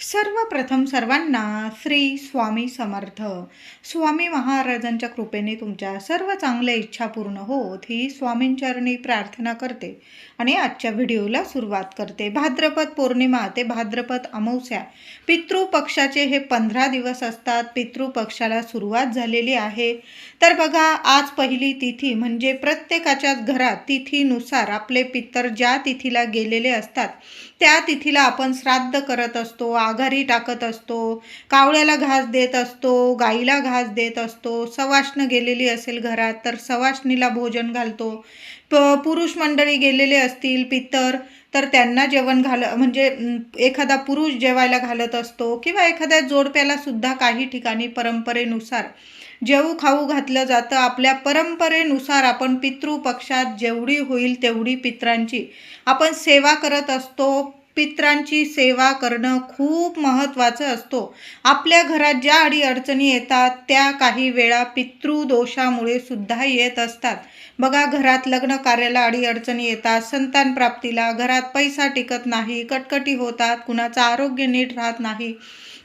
सर्वप्रथम सर्वांना श्री स्वामी समर्थ. स्वामी महाराजांच्या कृपेने तुमच्या सर्व चांगल्या इच्छा पूर्ण होत ही स्वामींचरणी प्रार्थना करते आणि आजच्या व्हिडिओला सुरुवात करते. भाद्रपद पौर्णिमा ते भाद्रपद अमावस्या. पितृपक्षाचे हे पंधरा दिवस असतात. पितृपक्षाला सुरुवात झालेली आहे. तर बघा आज पहिली तिथी म्हणजे प्रत्येकाच्याच घरात तिथीनुसार आपले पितर ज्या तिथीला गेलेले असतात त्या तिथीला आपण श्राद्ध करत असतो आघारी टाकत असतो कावळ्याला घास देत असतो गाईला घास देत असतो सवाष्ण गेलेली असेल घरात तर सवाष्णीला भोजन घालतो. प पुरुष मंडळी गेलेले असतील पितर तर त्यांना जेवण घाल म्हणजे एखादा पुरुष जेवायला घालत असतो किंवा एखाद्या जोडप्याला सुद्धा काही ठिकाणी परंपरेनुसार जेवू खाऊ घातलं जातं. आपल्या परंपरेनुसार आपण पितृपक्षात जेवढी होईल तेवढी पित्रांची आपण सेवा करत असतो. पित्रांची सेवा करणं खूप महत्त्वाचं असतो. आपल्या घरात ज्या अडी अडचणी येतात त्या काही वेळा पितृदोषामुळे सुद्धा येत असतात. बघा घरात लग्न कार्याला अडी अडचणी येतात संतान प्राप्तीला घरात पैसा टिकत नाही कटकटी होतात कुणाचं आरोग्य नीट राहत नाही.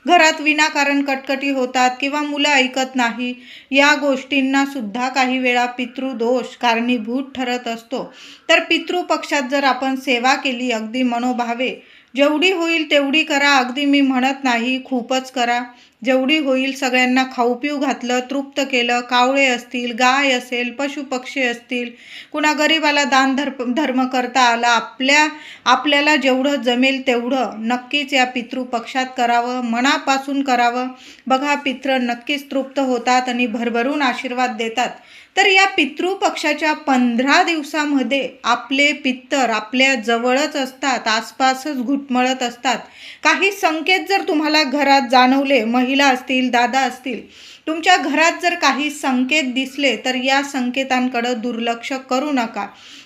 घरात विनाकारण कटकटी होतात किंवा मुलं ऐकत नाही या गोष्टींना सुद्धा काही वेळा पितृदोष कारणीभूत ठरत असतो. तर पितृपक्षात जर आपण सेवा केली अगदी मनोभावे जेवढी होईल तेवढी करा. अगदी मी म्हणत नाही खूपच करा. जेवढी होईल सगळ्यांना खाऊ पिऊ घातलं तृप्त केलं. कावळे असतील गाय असेल पशुपक्षी असतील कुणा गरिबाला दान धर्म धर्म करता आला आपल्या आपल्याला जेवढं जमेल तेवढं नक्कीच या पितृपक्षात करावं मनापासून करावं. बघा पित्र नक्कीच तृप्त होतात आणि भरभरून आशीर्वाद देतात. तर या पितृपक्षाच्या पंधरा दिवसामध्ये आपले पित्तर आपल्या जवळच असतात आसपासच घुटमळत असतात. काही संकेत जर तुम्हाला घरात जाणवले महिला असतील दादा असतील तुमच्या घरात जर काही संकेत दिसले तर या संकेतांकडं दुर्लक्ष करू नका.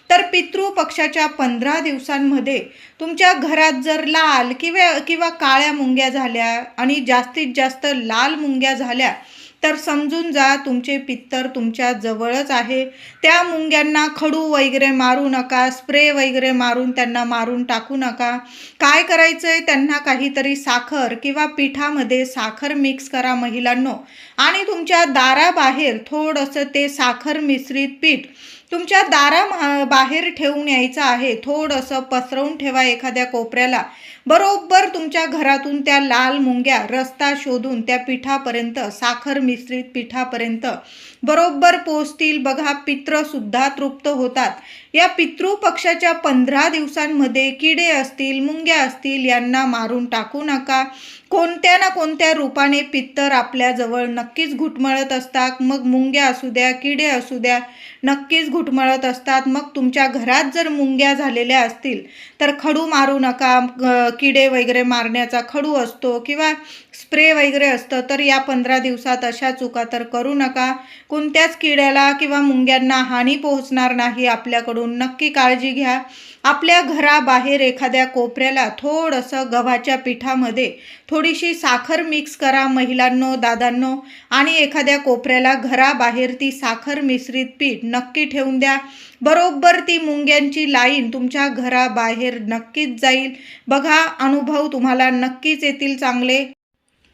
तर पितृपक्षाच्या पंधरा दिवसांमध्ये तुमच्या घरात जर लाल किंवा किंवा काळ्या मुंग्या झाल्या आणि जास्तीत जास्त लाल मुंग्या झाल्या तर समजून जा तुमचे पित्तर तुमच्या जवळच आहे. त्या मुंग्यांना खडू वगैरे मारू नका स्प्रे वगैरे मारून त्यांना मारून टाकू नका. काय करायचं आहे त्यांना काहीतरी साखर किंवा पिठामध्ये साखर मिक्स करा महिलांनो. आणि तुमच्या दाराबाहेर थोडंसं ते साखर मिश्रित पीठ तुमच्या दारा बाहेर ठेवून यायचं आहे. थोडंसं पसरवून ठेवा एखाद्या कोपऱ्याला. बरोबर तुमच्या घरातून त्या लाल मुंग्या रस्ता शोधून त्या पिठापर्यंत साखर मिश्रित पिठापर्यंत बरोबर पोचतील बघा पित्रसुद्धा तृप्त होतात. या पितृपक्षाच्या पंधरा दिवसांमध्ये किडे असतील मुंग्या असतील यांना मारून टाकू नका. कोणत्या ना कोणत्या रूपाने पित्तर आपल्याजवळ नक्कीच घुटमळत असतात. मग मुंग्या असू द्या किडे असू द्या नक्कीच घुटमळत असतात. मग तुमच्या घरात जर मुंग्या झालेल्या असतील तर खडू मारू नका. किडे वगैरे मारण्याचा खडू असतो किंवा स्प्रे वगैरे असतं तर या पंधरा दिवसात अशा चुका तर करू नका. कोणत्याच किड्याला किंवा मुंग्यांना हानी पोहोचणार नाही. आपल्याकडून नक्की काळजी घ्या. आपल्या घराबाहेर एखाद्या कोपऱ्याला थोडंसं गव्हाच्या पिठामध्ये थोडीशी साखर मिक्स करा महिलांनो दादांनो. आणि एखाद्या कोपऱ्याला घराबाहेर ती साखर मिश्रित पीठ नक्की ठेवून द्या. बरोबर ती मुंग्यांची लाईन तुमच्या घराबाहेर नक्कीच जाईल. बघा अनुभव तुम्हाला नक्कीच येतील चांगले.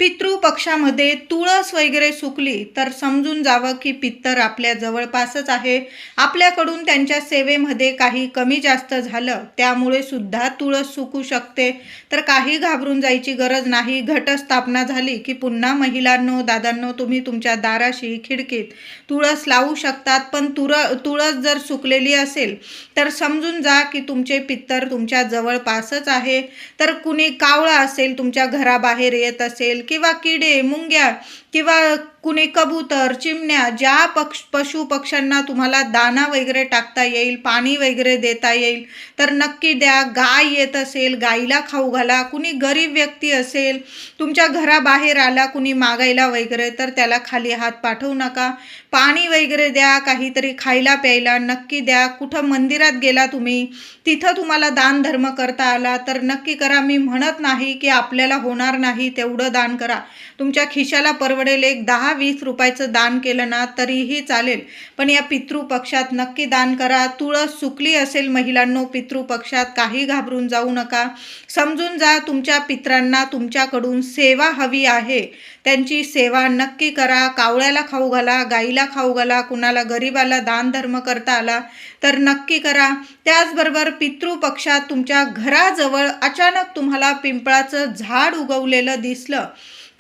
पितृपक्षामध्ये तुळस वगैरे सुकली तर समजून जावं की पित्तर आपल्या जवळपासच आहे. आपल्याकडून त्यांच्या सेवेमध्ये काही कमी जास्त झालं त्यामुळे सुद्धा तुळस सुकू शकते. तर काही घाबरून जायची गरज नाही. घटस्थापना झाली की पुन्हा महिलांनो दादांनो तुम्ही तुमच्या दाराशी खिडकीत तुळस लावू शकतात. पण तुर तुळस जर सुकलेली असेल तर समजून जा की तुमचे पित्तर तुमच्या जवळपासच आहे. तर कुणी कावळा असेल तुमच्या घराबाहेर येत असेल किंवा किडे मुंग्या किंवा कुणी कबूतर चिमण्या ज्या पक्ष पशु पक्ष्यांना तुम्हाला दाना वगैरे टाकता येईल पाणी वगैरे देता येईल तर नक्की द्या. गाय येत असेल गाईला खाऊ घाला. कुणी गरीब व्यक्ती असेल तुमच्या घराबाहेर आला कुणी मागायला वगैरे तर त्याला खाली हात पाठवू नका. पाणी वगैरे द्या काहीतरी खायला प्यायला नक्की द्या. कुठं मंदिरात गेला तुम्ही तिथं तुम्हाला दानधर्म करता आला तर नक्की करा. मी म्हणत नाही की आपल्याला होणार नाही तेवढं दान करा. तुमच्या खिशाला परवडेल एक दहा वीस रुपयाचं दान केलं ना तरीही चालेल. पण या पितृपक्षात नक्की दान करा. तुळस सुकली असेल महिलांनो पितृपक्षात काही घाबरून जाऊ नका. समजून जा तुमच्या पित्रांना तुमच्याकडून सेवा हवी आहे. त्यांची सेवा नक्की करा. कावळ्याला खाऊ घाला गाईला खाऊ घाला कुणाला गरीबाला दान धर्म करता आला तर नक्की करा. त्याचबरोबर पितृपक्षात तुमच्या घराजवळ अचानक तुम्हाला पिंपळाचं झाड उगवलेलं दिसलं.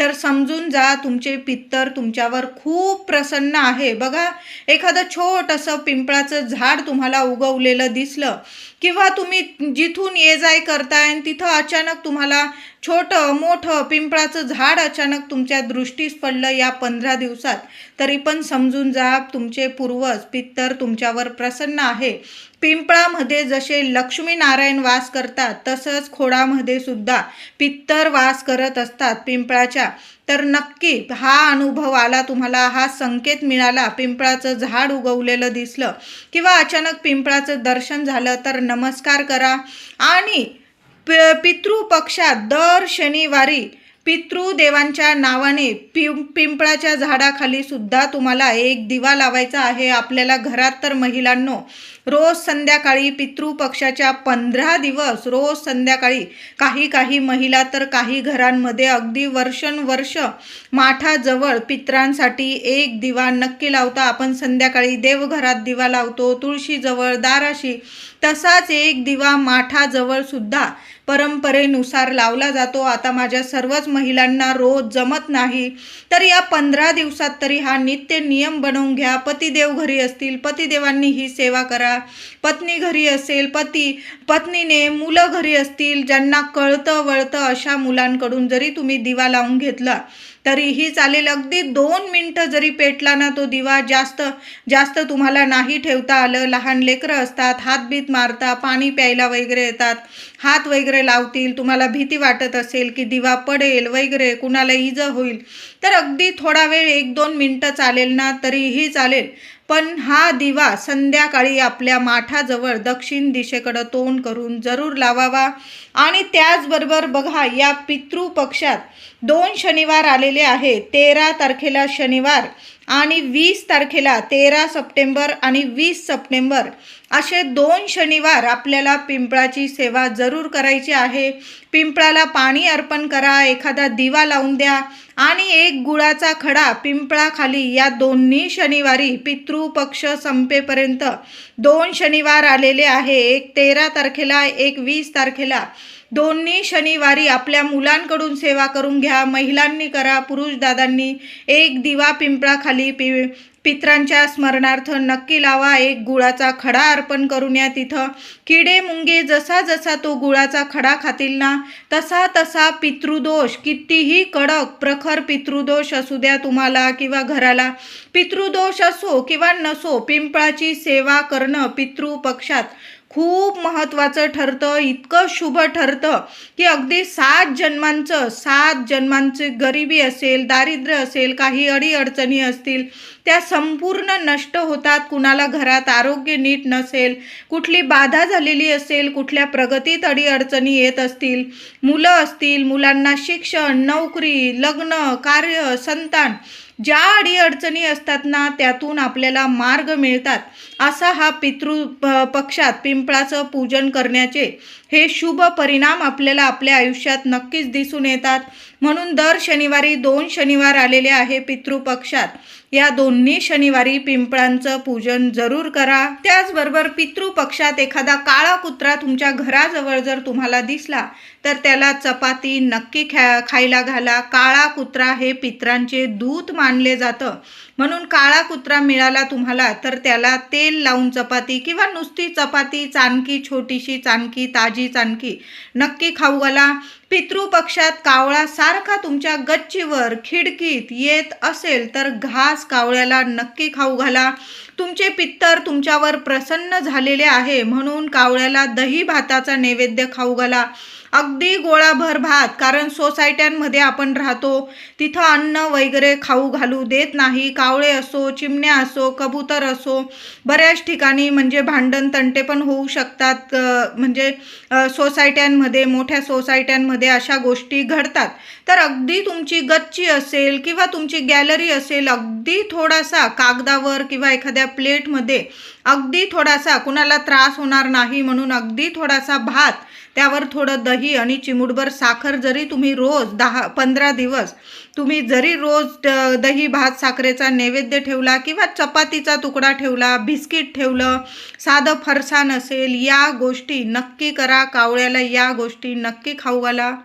तर समजून जा तुमचे पित्तर तुमच्यावर खूप प्रसन्न आहे. बघा एखादं छोटंसं पिंपळाचं झाड तुम्हाला उगवलेलं दिसलं. किंवा तुम्ही जिथून ये जाय करताय आणि तिथं अचानक तुम्हाला छोटं मोठं पिंपळाचं झाड अचानक तुमच्या दृष्टीस पडलं या पंधरा दिवसात तरी पण समजून जा तुमचे पूर्वज पित्तर तुमच्यावर प्रसन्न आहे. पिंपळामध्ये जसे लक्ष्मीनारायण वास करतात तसंच खोडामध्ये सुद्धा पित्तर वास करत असतात पिंपळाच्या. तर नक्की हा अनुभव आला तुम्हाला हा संकेत मिळाला पिंपळाचं झाड उगवलेलं दिसलं किंवा अचानक पिंपळाचं दर्शन झालं तर नमस्कार करा. आणि प पितृपक्षात दर शनिवारी पितृदेवांच्या नावाने पिं पिंपळाच्या झाडाखाली सुद्धा तुम्हाला एक दिवा लावायचा आहे. आपल्याला घरात तर महिलांनो रोज संध्याकाळी पितृपक्षाच्या पंधरा दिवस रोज संध्याकाळी काही काही महिला तर काही घरांमध्ये अगदी वर्षानुवर्ष माठाजवळ पित्रांसाठी एक दिवा नक्की लावता. आपण संध्याकाळी देवघरात दिवा लावतो तुळशीजवळ दाराशी तसाच एक दिवा माठाजवळ सुद्धा परंपरेनुसार लावला जातो. आता माझ्या सर्वच महिलांना रोज जमत नाही. तर या पंधरा दिवसात तरी हा नित्य नियम बनवून घ्या. पतिदेव घरी असतील पतिदेवांनी ही सेवा करा. पत्नी घरी असेल पती पत्नीने मुलं घरी असतील ज्यांना कळतं वळतं अशा मुलांकडून जरी तुम्ही दिवा लावून घेतला तरीही चालेल. अगदी दोन मिनटं जरी पेटला ना तो दिवा जास्त जास्त तुम्हाला नाही ठेवता आलं. लहान लेकरं असतात हातबीत मारता पाणी प्यायला वगैरे येतात हात वगैरे लावतील तुम्हाला भीती वाटत असेल की दिवा पडेल वगैरे कुणाला इजा होईल तर अगदी थोडा वेळ एक दोन मिनटं चालेल ना तरीही चालेल. पण हा दिवा संध्याकाळी आपल्या माठाजवळ दक्षिण दिशेकडं तोंड करून जरूर लावावा. आणि त्याचबरोबर बघा या पितृपक्षात दोन शनिवार आलेले आहे तेरा तारखेला शनिवार आणि वीस तारखेला तेरा सप्टेंबर आणि वीस सप्टेंबर असे दोन शनिवार आपल्याला पिंपळाची सेवा जरूर करायची आहे. पिंपळाला पाणी अर्पण करा एखादा दिवा लावून द्या आणि एक गुळाचा खडा पिंपळाखाली या दोन्ही शनिवारी पितृपक्ष संपेपर्यंत दोन शनिवार आलेले आहे. एक तेरा तारखेला एक वीस तारखेला. दोन्ही शनिवारी आपल्या मुलांकडून सेवा करून घ्या महिलांनी करा पुरुष दादांनी एक दिवा पिंपळाखाली पि पित्रांच्या स्मरणार्थ नक्की लावा एक गुळाचा खडा अर्पण करून या तिथं. किडे मुंगे जसा जसा तो गुळाचा खडा खातील ना तसा तसा पितृदोष कितीही कडक प्रखर पितृदोष असू द्या तुम्हाला किंवा घराला. पितृदोष असो किंवा नसो पिंपळाची सेवा करणं पितृपक्षात. खूप महत्त्वाचं ठरतं इतकं शुभ ठरतं की अगदी सात जन्मांचं सात जन्मांची गरिबी असेल दारिद्र्य असेल काही अडीअडचणी असतील त्या संपूर्ण नष्ट होतात. कुणाला घरात आरोग्य नीट नसेल कुठली बाधा झालेली असेल कुठल्या प्रगतीत अडीअडचणी येत असतील मुलं असतील मुलांना शिक्षण नोकरी लग्न कार्य संतान ज्या अडीअडचणी असतात ना त्यातून आपल्याला मार्ग मिळतात. असा हा पितृ पक्षात पिंपळाचं पूजन करण्याचे हे शुभ परिणाम आपल्याला आपल्या आयुष्यात नक्कीच दिसून येतात. म्हणून दर शनिवारी दोन शनिवार आलेले आहे पितृपक्षात या दोन्ही शनिवारी पिंपळांचं पूजन जरूर करा. त्याचबरोबर पितृपक्षात एखादा काळा कुत्रा तुमच्या घराजवळ जर तुम्हाला दिसला तर त्याला चपाती नक्की खा खायला घाला. काळा कुत्रा हे पित्रांचे दूत मानले जातं. म्हणून काळा कुत्रा मिळाला तुम्हाला तर त्याला तेल लावून चपाती किंवा नुसती चपाती चाणकी छोटीशी चाणकी ताजी चाणकी नक्की खाऊ घाला. पितृपक्षात कावळा सारखा तुमच्या गच्चीवर खिडकीत येत असेल तर घास कावळ्याला नक्की खाऊ घाला. तुमचे पित्तर तुमच्यावर प्रसन्न झालेले आहे म्हणून कावळ्याला दही भाताचा नैवेद्य खाऊ घाला. अगदी गोळाभर भात कारण सोसायट्यांमध्ये आपण राहतो तिथं अन्न वगैरे खाऊ घालू देत नाही. कावळे असो चिमण्या असो कबूतर असो बऱ्याच ठिकाणी म्हणजे भांडण तंटे पण होऊ शकतात. म्हणजे सोसायट्यांमध्ये मोठ्या सोसायट्यांमध्ये अशा गोष्टी घडतात. तर अगदी तुमची गच्ची असेल किंवा तुमची गॅलरी असेल अगदी थोडासा कागदावर किंवा एखाद्या प्लेटमध्ये अगदी थोडासा कुणाला त्रास होणार नाही म्हणून अगदी थोडासा भात त्यावर थोडं दही आणि चिमूटभर साखर जरी तुम्ही रोज दहा पंधरा दिवस तुम्ही जरी रोज द- दही भात साखरेचा नैवेद्य ठेवला किंवा चपातीचा तुकडा ठेवला बिस्किट ठेवलं साधं फरसाण असेल या गोष्टी नक्की करा. कावळ्याला या गोष्टी नक्की खाऊ घाला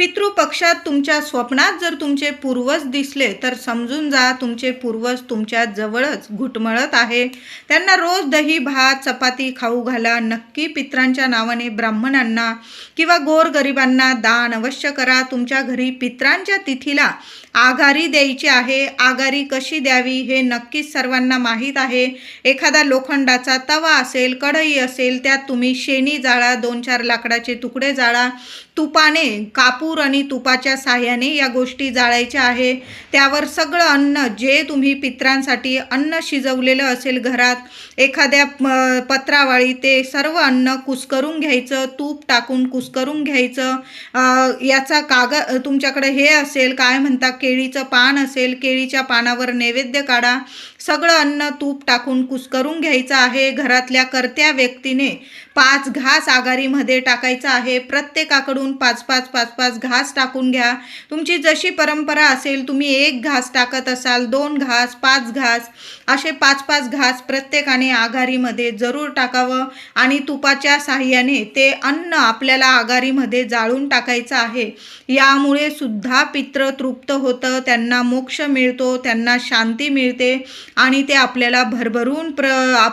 पितृपक्षात तुमच्या स्वप्नात जर तुमचे पूर्वज दिसले तर समजून जा तुमचे पूर्वज तुमच्या जवळच घुटमळत आहे. त्यांना रोज दही भात चपाती खाऊ घाला. नक्की पित्रांच्या नावाने ब्राह्मणांना किंवा गोरगरिबांना दान अवश्य करा. तुमच्या घरी पित्रांच्या तिथीला आघारी द्यायची आहे. आघारी कशी द्यावी हे नक्कीच सर्वांना माहीत आहे. एखादा लोखंडाचा तवा असेल कढई असेल त्यात तुम्ही शेणी जाळा दोन चार लाकडाचे तुकडे जाळा तुपाने कापूर आणि तुपाच्या साह्याने या गोष्टी जाळायच्या आहे. त्यावर सगळं अन्न जे तुम्ही पित्रांसाठी अन्न शिजवलेलं असेल घरात एखाद्या पत्रावाळी ते सर्व अन्न कुस्करून घ्यायचं तूप टाकून कुस्करून घ्यायचं. याचा कागद तुमच्याकडे हे असेल काय म्हणता केळीचं पान असेल केळीच्या पानावर नैवेद्य काढा. सगळं अन्न तूप टाकून कुस्करून घ्यायचं आहे. घरातल्या करत्या व्यक्तीने पाच घास आघारीमध्ये टाकायचा आहे. प्रत्येकाकडून पाच पाच पाच पाच घास टाकून घ्या. तुमची जशी परंपरा असेल तुम्ही एक घास टाकत असाल दोन घास पाच घास असे पाच पाच घास प्रत्येकाने आघारीमध्ये जरूर टाकावं आणि तुपाच्या साह्याने ते अन्न आपल्याला आघारीमध्ये जाळून टाकायचं आहे. यामुळे सुद्धा पित्र तृप्त होतं त्यांना मोक्ष मिळतो त्यांना शांती मिळते. आणि ते आपल्याला भरभरून प्र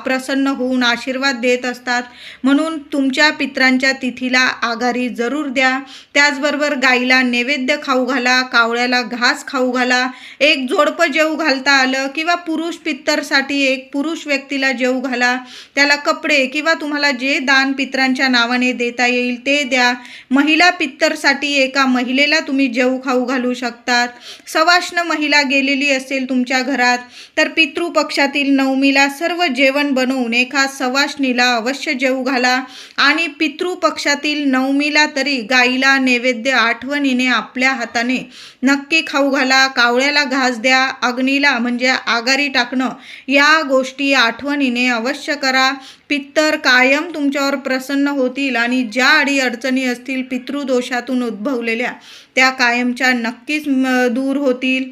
प्रसन्न होऊन आशीर्वाद देत असतात. म्हणून तुमच्या पित्रांच्या तिथीला आघारी जरूर द्या. त्याचबरोबर गाईला नैवेद्य खाऊ घाला कावळ्याला घास खाऊ घाला एक जोडपं जेऊ घालता आलं किंवा पुरुष पित्तरसाठी एक पुरुष व्यक्तीला जेऊ घाला. त्याला कपडे किंवा तुम्हाला जे दान पित्रांच्या नावाने देता येईल ते द्या. महिला पित्तरसाठी एका महिलेला तुम्ही जेऊ खाऊ घालू शकतात. सवाष्ण महिला गेलेली असेल तुमच्या घरात तर पितृपक्षातील नवमीला सर्व जेवण बनवून एका सवाष्णीला अवश्य जेऊ घाला. आणि पितृपक्षातील नवमीला तरी गाईला नैवेद्य आठवणीने आपल्या हाताने नक्की खाऊ घाला. कावळ्याला घास द्या अग्नीला म्हणजे आगारी टाकणं या गोष्टी आठवणीने अवश्य करा. पित्तर कायम तुमच्यावर प्रसन्न होतील आणि ज्या अडी अडचणी असतील पितृदोषातून उद्भवलेल्या त्या कायमच्या नक्कीच दूर होतील.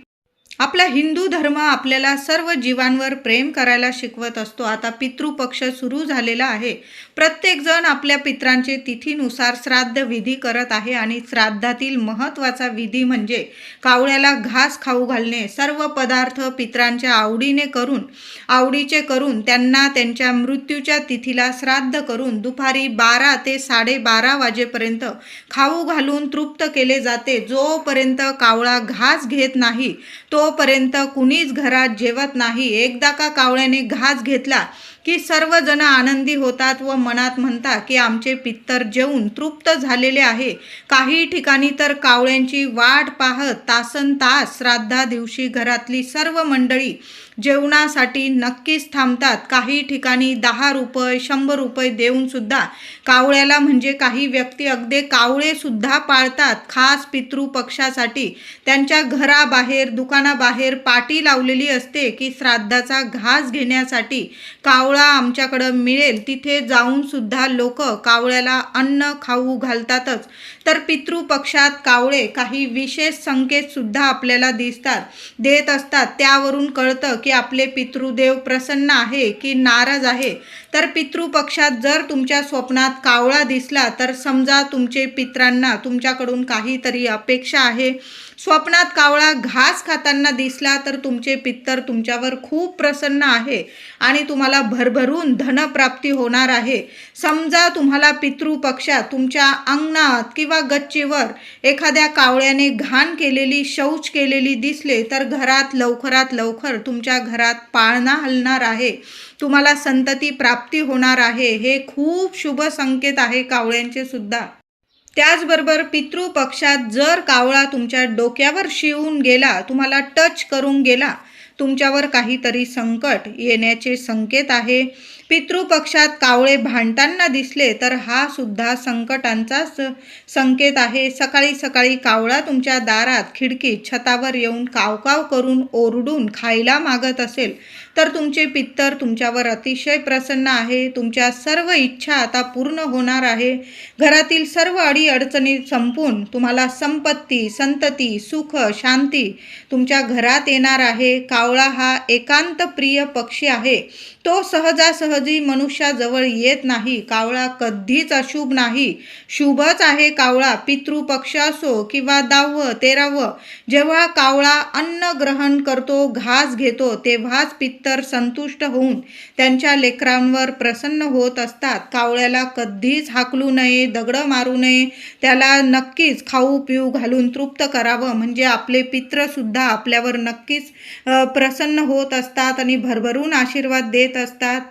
आपला हिंदू धर्म आपल्याला सर्व जीवांवर प्रेम करायला शिकवत असतो. आता पितृपक्ष सुरू झालेला आहे. प्रत्येकजण आपल्या पित्रांचे तिथीनुसार श्राद्ध विधी करत आहे आणि श्राद्धातील महत्त्वाचा विधी म्हणजे कावळ्याला घास खाऊ घालणे. सर्व पदार्थ पित्रांच्या आवडीने करून आवडीचे करून त्यांना त्यांच्या मृत्यूच्या तिथीला श्राद्ध करून दुपारी बारा ते साडेबारा वाजेपर्यंत खाऊ घालून तृप्त केले जाते. जोपर्यंत कावळा घास घेत नाही तोपर्यंत कुणीच घरात जेवत नाही. एकदा का कावळ्याने घास घेतला की सर्वजण आनंदी होतात व मनात म्हणतात की आमचे पित्तर जेवून तृप्त झालेले आहे. काही ठिकाणी तर कावळ्यांची वाट पाहत तासन तास श्राद्धा दिवशी घरातली सर्व मंडळी जेवणासाठी नक्कीच थांबतात. काही ठिकाणी दहा रुपये शंभर रुपये देऊन सुद्धा कावळ्याला म्हणजे काही व्यक्ती अगदी कावळेसुद्धा पाळतात. खास पितृ पक्षासाठी त्यांच्या घराबाहेर दुकानाबाहेर पाटी लावलेली असते की श्राद्धाचा घास घेण्यासाठी कावळा आमच्याकडं मिळेल. तिथे जाऊनसुद्धा लोक कावळ्याला अन्न खाऊ घालतातच. तर पितृपक्षात कावळे काही विशेष संकेतसुद्धा आपल्याला दिसतात देत असतात. त्यावरून कळतं की आपले पितृदेव प्रसन्न आहे की नाराज आहे तर पितृपक्षात जर तुमच्या स्वप्नात कावळा दिसला तर समजा तुमचे पित्रांना तुमच्याकडून काहीतरी अपेक्षा आहे. स्वप्नात कावळा घास खाताना दिसला तर तुमचे पित्तर तुमच्यावर खूप प्रसन्न आहे आणि तुम्हाला भरभरून धनप्राप्ती होणार आहे. समजा तुम्हाला पितृपक्षात तुमच्या अंगणात किंवा गच्चीवर एखाद्या कावळ्याने घाण केलेली शौच केलेली दिसले तर घरात लवकरात लवकर तुमच्या घरात पाळणा हलणार आहे. तुम्हाला संतती प्राप्ती होणार आहे. हे खूप शुभ संकेत आहे कावळ्यांचे सुद्धा. त्याचबरोबर पितृपक्षात जर कावळा तुमच्या डोक्यावर शिवून गेला तुम्हाला टच करून गेला तुमच्यावर काहीतरी संकट येण्याचे संकेत आहे. पितृपक्षात कावळे भांडताना दिसले तर हा सुद्धा संकटांचाच संकेत आहे. सकाळी सकाळी कावळा तुमच्या दारात खिडकीत छतावर येऊन कावकाव करून ओरडून खायला मागत असेल. तर तुमचे पित्तर तुमच्यावर अतिशय प्रसन्न आहे. तुमच्या सर्व इच्छा आता पूर्ण होणार आहे. घरातील सर्व अडी अडचणी संपून तुम्हाला संपत्ती संतती सुख शांती तुमच्या घरात येणार आहे. कावळा हा एकांत प्रिय पक्षी आहे. तो सहजासहजी मनुष्याजवळ येत नाही. कावळा कधीच अशुभ नाही. शुभच आहे कावळा. पितृपक्ष असो किंवा दहावं तेरावं जेव्हा कावळा अन्न ग्रहण करतो घास घेतो तेव्हाच तर संतुष्ट होऊन त्यांच्या लेकरांवर प्रसन्न होत असतात. कावळ्याला कधीच हाकलू नये दगडं मारू नये. त्याला नक्कीच खाऊ पिऊ घालून तृप्त करावं. म्हणजे आपले पित्रसुद्धा आपल्यावर नक्कीच प्रसन्न होत असतात आणि भरभरून आशीर्वाद देत असतात.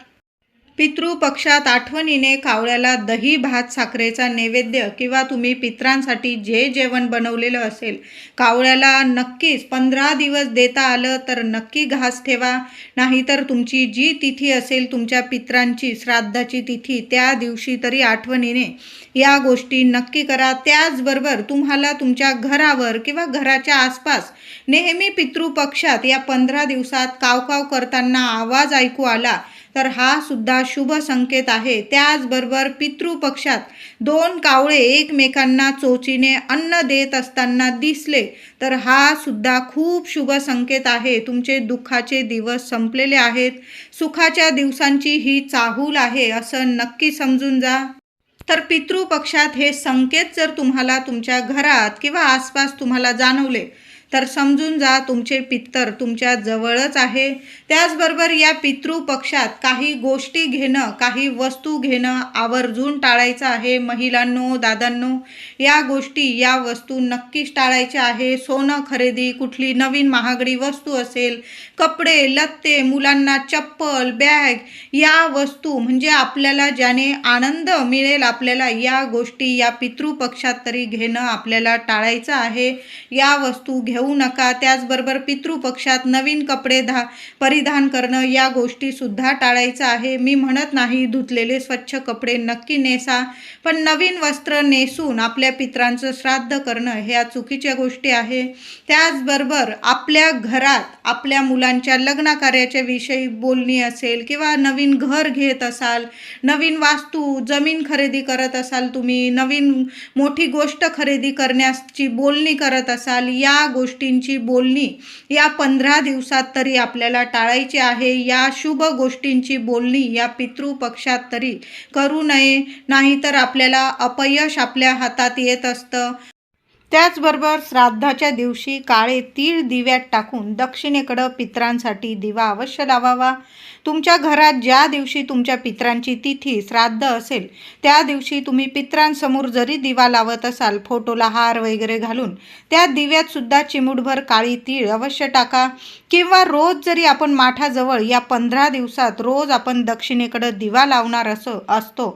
पितृपक्षात आठवणीने कावळ्याला दही भात साखरेचा नैवेद्य किंवा तुम्ही पित्रांसाठी जे जेवण बनवलेलं असेल कावळ्याला नक्कीच पंधरा दिवस देता आलं तर नक्की घास ठेवा. नाहीतर तुमची जी तिथी असेल तुमच्या पित्रांची श्राद्धाची तिथी त्या दिवशी तरी आठवणीने या गोष्टी नक्की करा. त्याचबरोबर तुम्हाला तुमच्या घरावर किंवा घराच्या आसपास नेहमी पितृपक्षात या पंधरा दिवसात कावकाव करताना आवाज ऐकू आला तर हा सुद्धा शुभ संकेत आहे. त्याचबरोबर पितृपक्षात दोन कावळे एकमेकांना चोचीने अन्न देत असताना दिसले तर हा सुद्धा खूप शुभ संकेत आहे. तुमचे दुःखाचे दिवस संपलेले आहेत. सुखाच्या दिवसांची ही चाहूल आहे असं नक्की समजून जा. तर पितृपक्षात हे संकेत जर तुम्हाला तुमच्या घरात किंवा आसपास तुम्हाला जाणवले तर समजून जा तुमचे पित्तर तुमच्या जवळच आहे. त्याचबरोबर या पितृपक्षात काही गोष्टी घेणं काही वस्तू घेणं आवर्जून टाळायचं आहे. महिलांनो दादांनो या गोष्टी या वस्तू नक्कीच टाळायच्या आहे. सोनं खरेदी कुठली नवीन महागडी वस्तू असेल कपडे लत्ते मुलांना चप्पल बॅग या वस्तू म्हणजे आपल्याला ज्याने आनंद मिळेल आपल्याला या गोष्टी या पितृपक्षात तरी घेणं आपल्याला टाळायचं आहे. या वस्तू घेऊ घेऊ नका. त्याचबरोबर पितृपक्षात नवीन कपडे धा परिधान करणं या गोष्टीसुद्धा टाळायचं आहे. मी म्हणत नाही धुतलेले स्वच्छ कपडे नक्की नेसा पण नवीन वस्त्र नेसून आपल्या पित्रांचं श्राद्ध करणं ह्या चुकीच्या गोष्टी आहे. त्याचबरोबर आपल्या घरात आपल्या मुलांच्या लग्न कार्याच्या विषयी बोलणी असेल किंवा नवीन घर घेत असाल नवीन वास्तू जमीन खरेदी करत असाल तुम्ही नवीन मोठी गोष्ट खरेदी करण्याची बोलणी करत असाल या गोष्टी गोष्टींची बोलणी. या पंधरा दिवसात तरी आपल्याला टाळायची आहे. या शुभ गोष्टींची बोलणी या पितृपक्षात तरी करू नये. नाहीतर आपल्याला अपयश आपल्या हातात येत असतं. त्याचबरोबर श्राद्धाच्या दिवशी काळे तीळ दिव्यात टाकून दक्षिणेकडं पित्रांसाठी दिवा अवश्य लावावा. तुमच्या घरात ज्या दिवशी तुमच्या पित्रांची तिथी श्राद्ध असेल त्या दिवशी तुम्ही पित्रांसमोर जरी दिवा लावत असाल फोटोला हार वगैरे घालून त्या दिव्यातसुद्धा चिमुटभर काळी तीळ अवश्य टाका. किंवा रोज जरी आपण माठाजवळ या पंधरा दिवसात रोज आपण दक्षिणेकडं दिवा लावणार असो असतो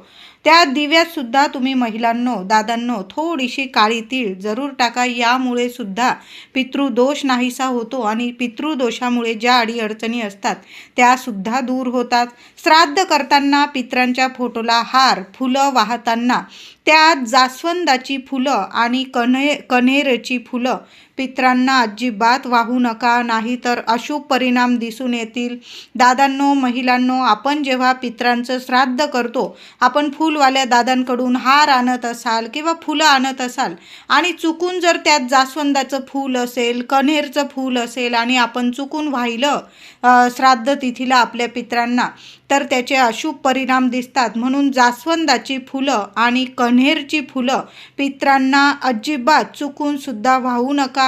त्या दिव्यात सुद्धा तुम्ही महिलांनो दादांनो थोडीशी काळी तीळ जरूर टाका. यामुळे सुद्धा पितृदोष नाहीसा होतो आणि पितृदोषामुळे ज्या अडीअडचणी असतात त्या सुद्धा दूर होतात. श्राद्ध करताना पित्रांच्या फोटोला हार फुलं वाहताना त्यात जास्वंदाची फुलं आणि कन्हे कन्हेरची फुलं पित्रांना अजिबात वाहू नका नाही तर अशुभ परिणाम दिसून येतील. दादांनो महिलांनो आपण जेव्हा पित्रांचं श्राद्ध करतो आपण फुलवाल्या दादांकडून हार आणत असाल किंवा फुलं आणत असाल आणि चुकून जर त्यात जास्वंदाचं फूल असेल कन्हेरचं फूल असेल आणि आपण चुकून वाहिलं श्राद्ध तिथीला आपल्या पित्रांना तर त्याचे अशुभ परिणाम दिसतात. म्हणून जास्वंदाची फुलं आणि कन्हेरची फुलं पित्रांना अजिबात चुकून सुद्धा वाहू नका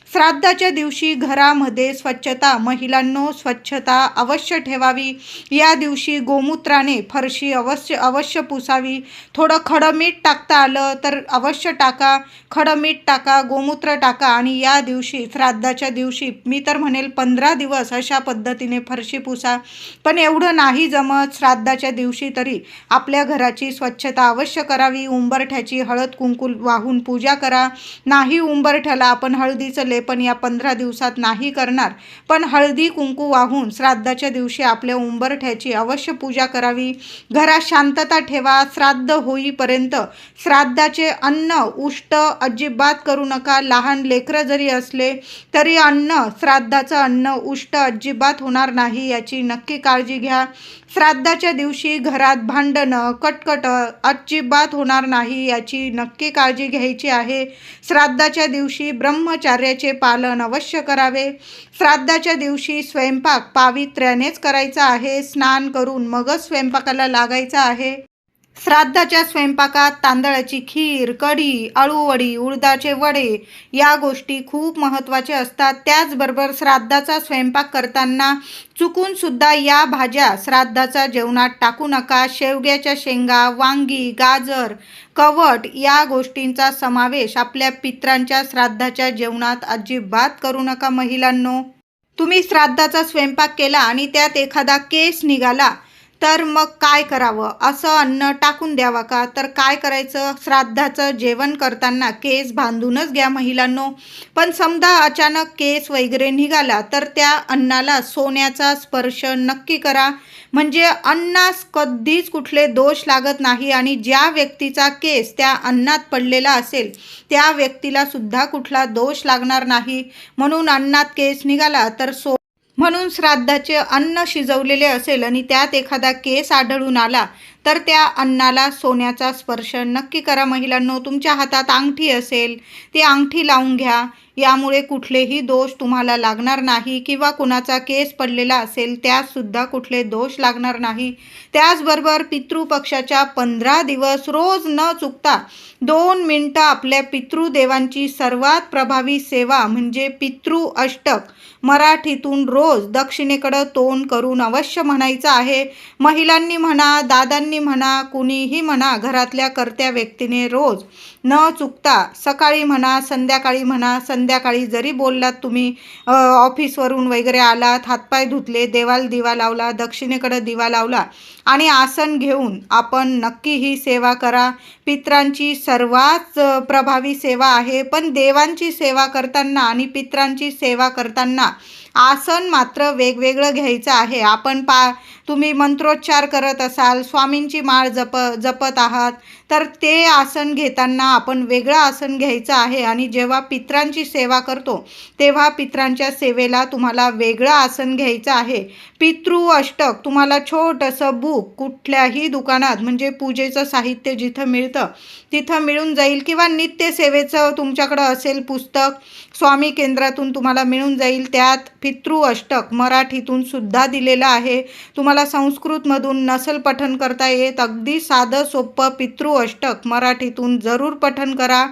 श्राद्धाच्या दिवशी घरामध्ये स्वच्छता महिलांनो स्वच्छता अवश्य ठेवावी. या दिवशी गोमूत्राने फरशी अवश्य अवश्य पुसावी. थोडं खडं मीठ टाकता आलं तर अवश्य टाका. खडं मीठ टाका गोमूत्र टाका आणि या दिवशी श्राद्धाच्या दिवशी मी तर म्हणेल पंधरा दिवस अशा पद्धतीने फरशी पुसा. पण एवढं नाही जमत श्राद्धाच्या दिवशी तरी आपल्या घराची स्वच्छता अवश्य करावी. उंबरठ्याची हळद कुंकू वाहून पूजा करा. नाही उंबरठ्याला आपण हळदीचं पण या पंधरा दिवसात नाही करणार. पण हळदी कुंकू वाहून श्राद्धाच्या दिवशी आपल्या उंबरठ्याची अवश्य पूजा करावी. घरात शांतता ठेवा. श्राद्ध होईपर्यंत श्राद्धाचे अन्न उष्ट अजिबात करू नका. लहान लेकरं जरी असले तरी अन्न श्राद्धाचं अन्न उष्ट अजिबात होणार नाही याची नक्की काळजी घ्या. श्राद्धाच्या दिवशी घरात भांडणं कटकट अजिबात होणार नाही याची नक्की काळजी घ्यायची आहे. श्राद्धाच्या दिवशी ब्रह्मचार्याचे पालन अवश्य करावे. श्राद्धाच्या दिवशी स्वयंपाक पावित्र्यानेच करायचा आहे. स्नान करून मगच स्वयंपाकाला लागायचा आहे. श्राद्धाच्या स्वयंपाकात तांदळाची खीर कढी अळूवडी उडदाचे वडे या गोष्टी खूप महत्त्वाचे असतात. त्याचबरोबर श्राद्धाचा स्वयंपाक करताना चुकूनसुद्धा या भाज्या श्राद्धाच्या जेवणात टाकू नका. शेवग्याच्या शेंगा वांगी गाजर कवट या गोष्टींचा समावेश आपल्या पित्रांच्या श्राद्धाच्या जेवणात अजिबात करू नका महिलांनो. तुम्ही श्राद्धाचा स्वयंपाक केला आणि त्यात एखादा केस निघाला तर मग काय करावं? असं अन्न टाकून द्यावा का? तर काय करायचं? श्राद्धाचं जेवण करताना केस बांधूनच घ्या महिलांनो. पण समजा अचानक केस वगैरे निघाला तर त्या अन्नाला सोन्याचा स्पर्श नक्की करा. म्हणजे अन्नास कधीच कुठले दोष लागत नाही आणि ज्या व्यक्तीचा केस त्या अन्नात पडलेला असेल त्या व्यक्तीला सुद्धा कुठला दोष लागणार नाही. म्हणून अन्नात केस निघाला तर सो म्हणून श्राद्धाचे अन्न शिजवलेले असेल आणि त्यात एखादा केस आढळून आला तर त्या अन्नाला सोन्याचा स्पर्श नक्की करा महिलांनो तुमच्या हातात अंगठी असेल ती अंगठी लावून घ्या. यामुळे कुठलेही दोष तुम्हाला लागणार नाही किंवा कुणाचा केस पडलेला असेल त्यासुद्धा कुठले दोष लागणार नाही. त्याचबरोबर पितृपक्षाच्या पंधरा दिवस रोज न चुकता दोन मिनटं आपल्या पितृदेवांची सर्वात प्रभावी सेवा म्हणजे पितृ अष्टक मराठीतून रोज दक्षिणेकडं तोंड करून अवश्य म्हणायचं आहे. महिलांनी म्हणा दादांनी म्हणा कुणीही म्हणा घरातल्या कर्त्या व्यक्तीने रोज न चुकता सकाळी म्हणा संध्याकाळी म्हणा संध्याकाळी जरी बोललात तुम्ही ऑफिसवरून वगैरे आलात हातपाय धुतले देवाल दिवा लावला दक्षिणेकडं दिवा लावला आणि आसन घेऊन आपण नक्की ही सेवा करा. पित्रांची सर्वात प्रभावी सेवा आहे पण देवांची सेवा करताना आणि पित्रांची सेवा करताना आसन मात्र वेगवेगळं घ्यायचं आहे. आपण पा तुम्ही मंत्रोच्चार करत असाल स्वामींची माळ जप जपत आहात तर ते आसन घेताना आपण वेगळं आसन घ्यायचं आहे आणि जेव्हा पित्रांची सेवा करतो तेव्हा पित्रांच्या सेवेला तुम्हाला वेगळं आसन घ्यायचं आहे. पितृ अष्टक तुम्हाला छोटंसं बुक कुठल्याही दुकानात म्हणजे पूजेचं साहित्य जिथं मिळतं तिथं मिळून जाईल किंवा नित्यसेवेचं तुमच्याकडं असेल पुस्तक स्वामी केंद्रातून तुम्हाला मिळून जाईल. त्यात पितृ अष्टक मराठीतून सुद्धा दिलेलं आहे. तुम्हाला संस्कृतमधून नसल पठन करता येत अगदी साधं सोपं पितृ अष्टक मराठीतून जरूर पठन करा.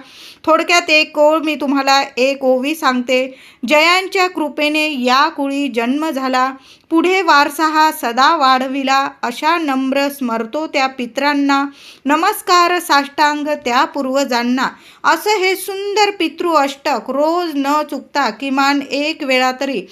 थोडक्यात एक ओळ मी तुम्हाला एक ओवी सांगते. जयांच्या कृपेने या कुळी जन्म झाला. पुढे वारसा हा सदा वाढविला. अशा नम्र स्मरतो त्या पित्रांना. नमस्कार साष्टांग त्या पूर्वजांना. असं हे सुंदर पितृ अष्टक रोज न चुकता किमान एक वेळा तरी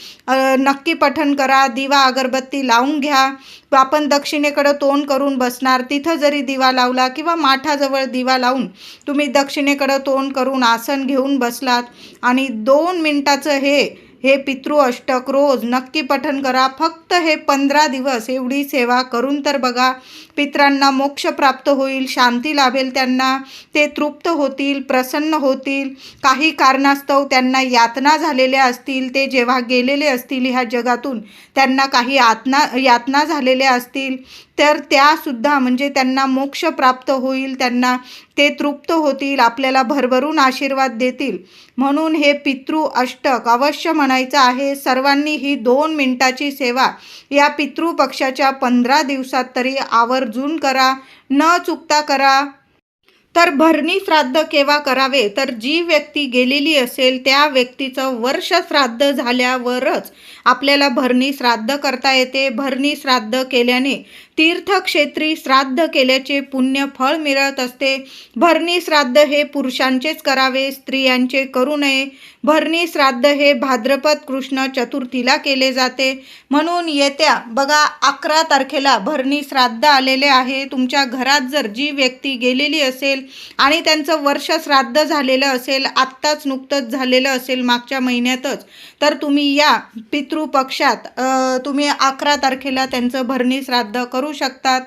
नक्की पठन करा. दिवा अगरबत्ती लावून घ्या. आपण दक्षिणेकडं तोंड करून बसणार तिथं जरी दिवा लावला किंवा माठाजवळ दिवा लावून तुम्ही दक्षिणेकडं तोंड करून आसन घेऊन बसलात आणि दोन मिनटाचं हे हे पितृ अष्टक रोज नक्की पठन करा. फक्त हे पंधरा दिवस एवढी सेवा करून तर बघा. पित्रांना मोक्ष प्राप्त होईल शांती लाभेल त्यांना. ते तृप्त होतील प्रसन्न होतील. काही कारणास्तव त्यांना यातना झालेल्या असतील. ते जेव्हा गेलेले असतील ह्या जगातून त्यांना काही आतना यातना झालेल्या असतील. तर त्यासुद्धा म्हणजे त्यांना मोक्ष प्राप्त होईल त्यांना ते तृप्त होतील आपल्याला भरभरून आशीर्वाद देतील. म्हणून हे पितृ अष्टक अवश्य म्हणायचं आहे सर्वांनी ही दोन मिनिटाची सेवा या पितृपक्षाच्या पंधरा दिवसात तरी आवर्जून करा न चुकता करा. तर भरणी श्राद्ध केव्हा करावे? तर जी व्यक्ती गेलेली असेल त्या व्यक्तीचं वर्ष श्राद्ध झाल्यावरच आपल्याला भरणी श्राद्ध करता येते. भरणी श्राद्ध केल्याने तीर्थक्षेत्री श्राद्ध केल्याचे पुण्य फळ मिळत असते. भरणी श्राद्ध हे पुरुषांचेच करावे स्त्रियांचे करू नये. भरणी श्राद्ध हे भाद्रपद कृष्ण चतुर्थीला केले जाते. म्हणून येत्या बघा अकरा तारखेला भरणी श्राद्ध आलेले आहे. तुमच्या घरात जर जी व्यक्ती गेलेली असेल आणि त्यांचं वर्ष श्राद्ध झालेलं असेल आत्ताच नुकतंच झालेलं असेल मागच्या महिन्यातच तर तुम्ही या पितृपक्षात तुम्ही अकरा तारखेला त्यांचं भरणी श्राद्ध करू करू शकतात.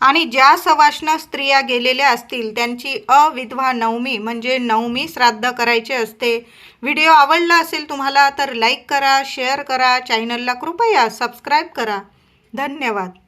आणि ज्या सवाष्ण स्त्रिया गेलेल्या असतील त्यांची अविधवा नवमी म्हणजे नवमी श्राद्ध करायचे असते. व्हिडिओ आवडला असेल तुम्हाला तर लाईक करा शेअर करा चॅनलला कृपया सबस्क्राईब करा. धन्यवाद.